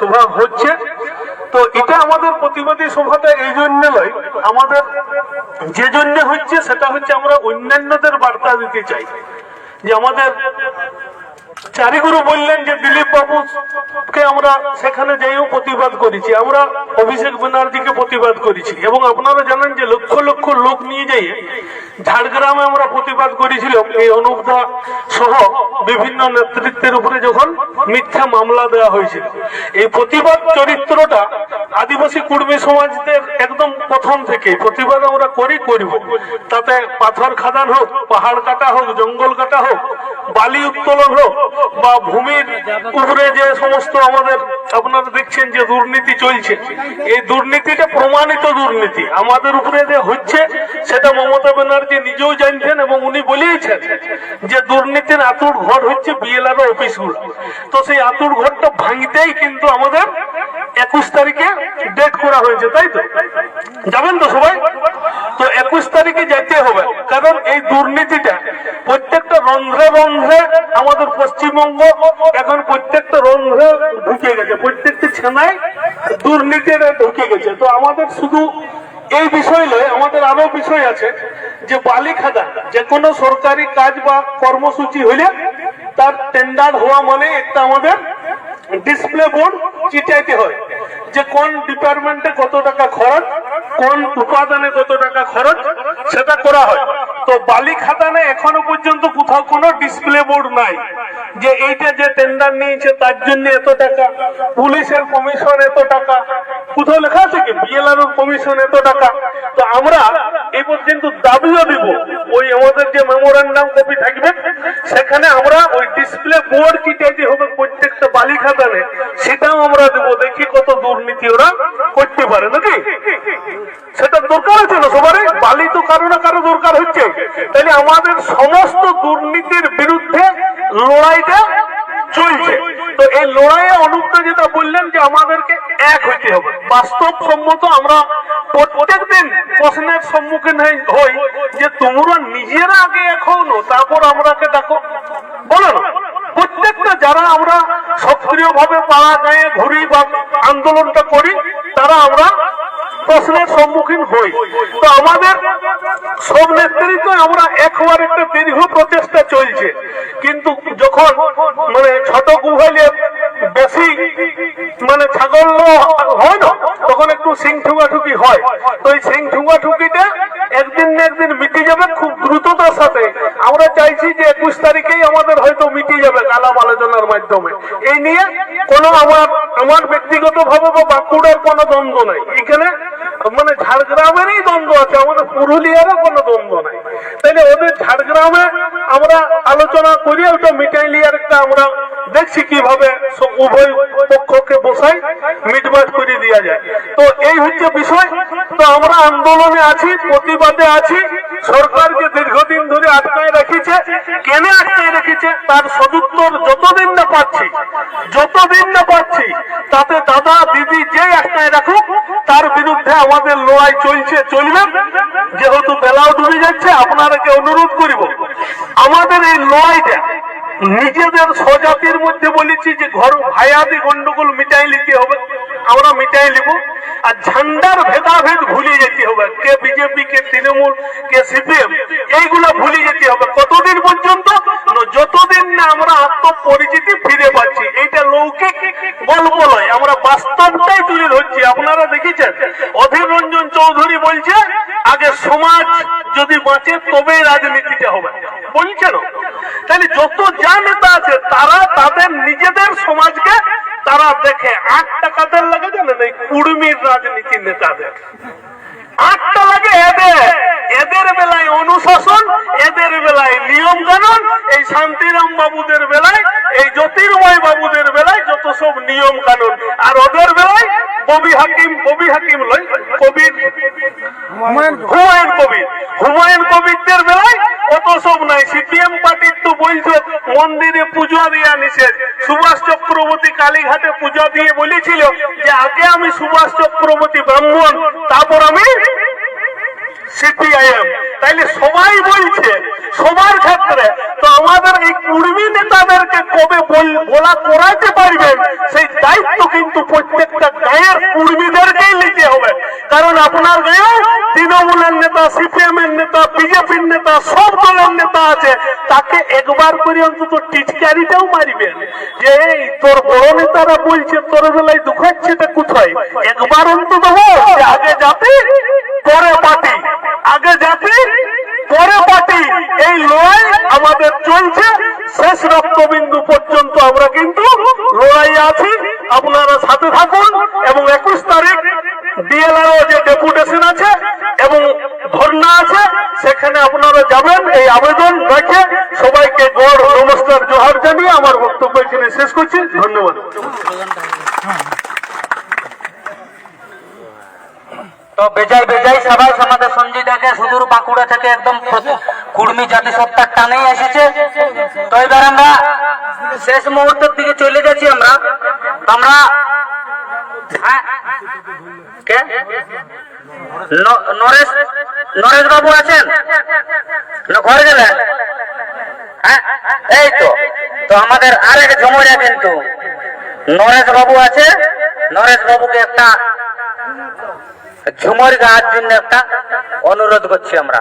সভা হচ্ছে। তো এটা আমাদের প্রতিবাদী সভাটা এই জন্য নয়, আমাদের যে জন্য হচ্ছে সেটা হচ্ছে আমরা অন্যান্যদের বার্তা দিতে চাই। যে আমাদের চারিগুরু বললেন যে, দিলীপ বাবুকে আমরা সেখানে যাইও প্রতিবাদ করেছি। আমরা অভিষেক ব্যানার্জিকে প্রতিবাদ করেছি। এবং আপনারা জানেন যে, লক্ষ লক্ষ লোক নিয়ে যাই ঝাড়গ্রামে আমরা প্রতিবাদ করেছিলাম। এই অনুপদা সহ বিভিন্ন নেতৃত্বের উপরে যখন মিথ্যা মামলা দেওয়া হয়েছিল। এই প্রতিবাদ চরিত্রটা আদিবাসী কুর্মী সমাজদের একদম প্রথম থেকে। প্রতিবাদ আমরা করি করব। তাতে পাথর খাদান হোক, পাহাড় কাটা হোক, জঙ্গল কাটা হোক, বালি উত্তোলন হোক বা ভূমির উপরে যে সমস্ত আমাদের আপনারা দেখছেন যে দুর্নীতি চলছে, এই দুর্নীতিটা প্রমাণিত দুর্নীতি। আমাদের উপরে যে হচ্ছে, সেটা মমতা ব্যানার্জি নিজেও জানছেন এবং উনি বলেইছেন যে দুর্নীতির আতুর ঘর হচ্ছে বিএলআর অফিসগুলো তো সেই আতুর ঘরটা ভাঙতেই কিন্তু আমাদের একুশ তারিখে ডেট করা হয়েছে, তাই তো? যাবেন তো সবাই? তো একুশ তারিখে যেতে হবে, কারণ এই দুর্নীতিটা প্রত্যেকটা রন্ধ্রে রন্ধ্রে আমাদের পশ্চিমবঙ্গ এখন প্রত্যেকটা রন্ধ্রে ঢুকে গেছে, প্রত্যেকটা ছেনায় দুর্নীতির ঢুকে গেছে। তো আমাদের শুধু এই বিষয় আমাদের আরও বিষয় আছে যে বালি খাদা যে কোনো সরকারি কাজ বা কর্মসূচি হইলে তার টেন্ডার হওয়া মানে একটা আমাদের ডিসপ্লে বোর্ড চিটাইতে হয় যে কোন ডিপার্টমেন্টে কত টাকা খরচ, কোন উপাদানে কত টাকা খরচ, সেটা করা হয়। তো বালি খাদানে এখনও পর্যন্ত কোনো ডিসপ্লে বোর্ড নাই। যে এইটা যে টেন্ডার নিয়েছে, তার জন্য এত টাকা, পুলিশের কমিশন এত টাকা, কোথাও লেখা আছে কি? বিএলআর কমিশন এত টাকা? তো আমরা এই পর্যন্ত দাবিও দিব। ওই আমাদের যে মেমোরান্ডাম কপি থাকবে, সেখানে আমরা ওই ডিসপ্লে বোর্ড কি চিটাইতে হবে প্রত্যেকটা বালি খাদানে সেটাও আমরা দেবো। দেখি কত দুর্নীতি ওরা করতে পারে নাকি? সেটা দরকার আছে না সবারই? কারও না কারও দরকার হচ্ছে। তাহলে আমাদের সমস্ত দুর্নীতির বিরুদ্ধে লড়াইটা চলছে। তো এই লড়াইয়ে অনুপ্ত যেটা বললেন যে আমাদেরকে এক হইতে হবে। বাস্তবসম্মত আমরা প্রত্যেক দিন প্রশ্নের সম্মুখীন হই যে তোমরা নিজেরা আগে এক হও না, তারপর আমরাকে দেখো বলো না। প্রত্যেকটা যারা আমরা সক্রিয় ভাবে পাড়া গায়ে ঘুরি বা আন্দোলনটা করি তারা আমরা প্রশ্নের সম্মুখীন হই। তো আমাদের সব নেতৃত্ব আমরা একবার একটা দীর্ঘ প্রচেষ্টা চলছে। কিন্তু যখন মানে ছোট গুহাইলে বেশি মানে ছাগল হয় না, তখন একটু সিং ঠুকাঠুকি হয়। তো এই সিং ঠুকাঠুকিটা একদিন না একদিন আমরা চাইছি যে একুশ তারিখেই আমাদের হয়তো মিটিয়ে যাবে কালাম আলোচনার মাধ্যমে। এই নিয়ে কোনো আমার আমার ব্যক্তিগত ভাবে বা বাঁকুড়ার কোনো দ্বন্দ্ব নাই। এখানে মানে ঝাড়গ্রামেরই দ্বন্দ্ব আছে, আমাদের পুরুলিয়ারও কোনো দ্বন্দ্ব নাই। তাইলে ওদের ঝাড়গ্রামে আমরা আলোচনা করি ওটা মিটাইলিয়ার দেখছি কীভাবে উভয় পক্ষকে বসাই মিটমাট করে দেওয়া যায়। তো এই হচ্ছে বিষয়। তো আমরা আন্দোলনে আছি, প্রতিবাদে আছি। সরকার যে দীর্ঘদিন ধরে আটকায় রেখেছে। কেন আটকায় রেখেছে? তার সদুত্তর যতদিন না পাচ্ছি, যতদিন না পাচ্ছি, তাতে দাদা, দিদি যে আটকায় রাখুক, তার বিরুদ্ধে আমাদের লড়াই চলছে, চলবে। যেহেতু বেলাও ডুবে যাচ্ছে আপনারাকে অনুরোধ করিব, আমাদের এই লড়াইটা নিজেদের স্বজাতির মধ্যে বলেছি যে ঘর ভাইয়াদি গন্ডগোল মিটাই নিতে হবে। আমরা মিটাই নিব। আর ঝান্ডার ভেদাভেদ ভুলে যেতে হবে। কে বিজেপি, কে তৃণমূল, কে সিপিএম, এইগুলো ভুলে যেতে হবে। কতদিন পর্যন্ত? যতদিন না আমরা আত্মপরিচিতি ফিরে গল্প নয়, আমরা বাস্তবটাই তুলে ধরছি। আপনারা দেখেছেন অধীর রঞ্জন চৌধুরী বলছে, আগে সমাজ যদি বাঁচে তবেই রাজনীতিটা হবে। বলছে না। তাহলে যত যা নেতা আছে, তারা তাদের নিজেদের সমাজকে তারা দেখে, আট টাকাদের লাগে জানেন এই কুড়মির রাজনীতি নেতাদের। আটটা লাগে এদের। এদের বেলায় অনুশাসন, এদের বেলায় নিয়ম কানুন এই শান্তিরাম বাবুদের বেলায় এই জ্যোতির্ময় বাবুদের বেলায় যত সব নিয়ম কানুন। আর ওদের বেলায় ববি হাকিম ববি হাকিম লয় কবির হুমায়ুন কবির হুমায়ুন কবিরদের বেলায় অত সব নাই। সিপিএম পার্টির তো বলছে মন্দিরে পুজো দেওয়া নিষেধ। সুভাষ চক্রবর্তী কালীঘাটে পূজা দিয়ে বলেছিল যে আগে আমি সুভাষ চক্রবর্তী ব্রাহ্মণ তারপর আমি সিপিআইএম তাইলে সবাই বলছে, সবার ক্ষেত্রে তো আমাদের এই কুর্মী নেতাদেরকে কবে বলা করাইতে পারবেন সেই দায়িত্ব কিন্তু প্রত্যেকটা গায়ের কুর্মীদেরকেই নিতে হবে। কারণ আপনার গায়ে তৃণমূলের নেতা সিপিএম এর নেতা বিজেপির নেতা, সব দলের নেতা আছে, তাকে একবার করে অন্তত টিচকারিটাও মারিবেন যে, এই, তোর বড় নেতারা বলছে, তোর বেলায় দুঃখাচ্ছে কোথায়? একবার অন্তত আগে যাতে পরে আগে জাতি, পরে পার্টি। এই লড়াই আমাদের চলছে। শেষ রক্তবিন্দু পর্যন্ত আমরা কিন্তু লড়াই আছি। আপনারা সাথে থাকুন এবং একুশ তারিখ ডিএলআরও যে ডেপুটেশন আছে এবং ধর্ণা আছে, সেখানে আপনারা যাবেন। এই আবেদন রেখে সবাইকে গড় নমস্কার, জোহার জানিয়ে আমার বক্তব্য এখানে শেষ করছি। তো বেজাই বেজাই সবাই আমাদের সঞ্জয়দাকে সুদূর বাঁকুড়া থেকে একদম কুর্মী জাতিসত্তার টানেই এসেছে। তো এবার আমরা শেষ মুহূর্তের দিকে চলে যাচ্ছি আমরা। আমরা নরেশ নরেশ বাবু আছেন? না, ঘরে গেলেন? হ্যাঁ? এই তো। তো আমাদের আরেক ঝুমুরা কিন্তু নরেশ বাবু আছে। নরেশ বাবুকে একটা ঝুমর গাওয়ার জন্য একটা অনুরোধ করছি আমরা।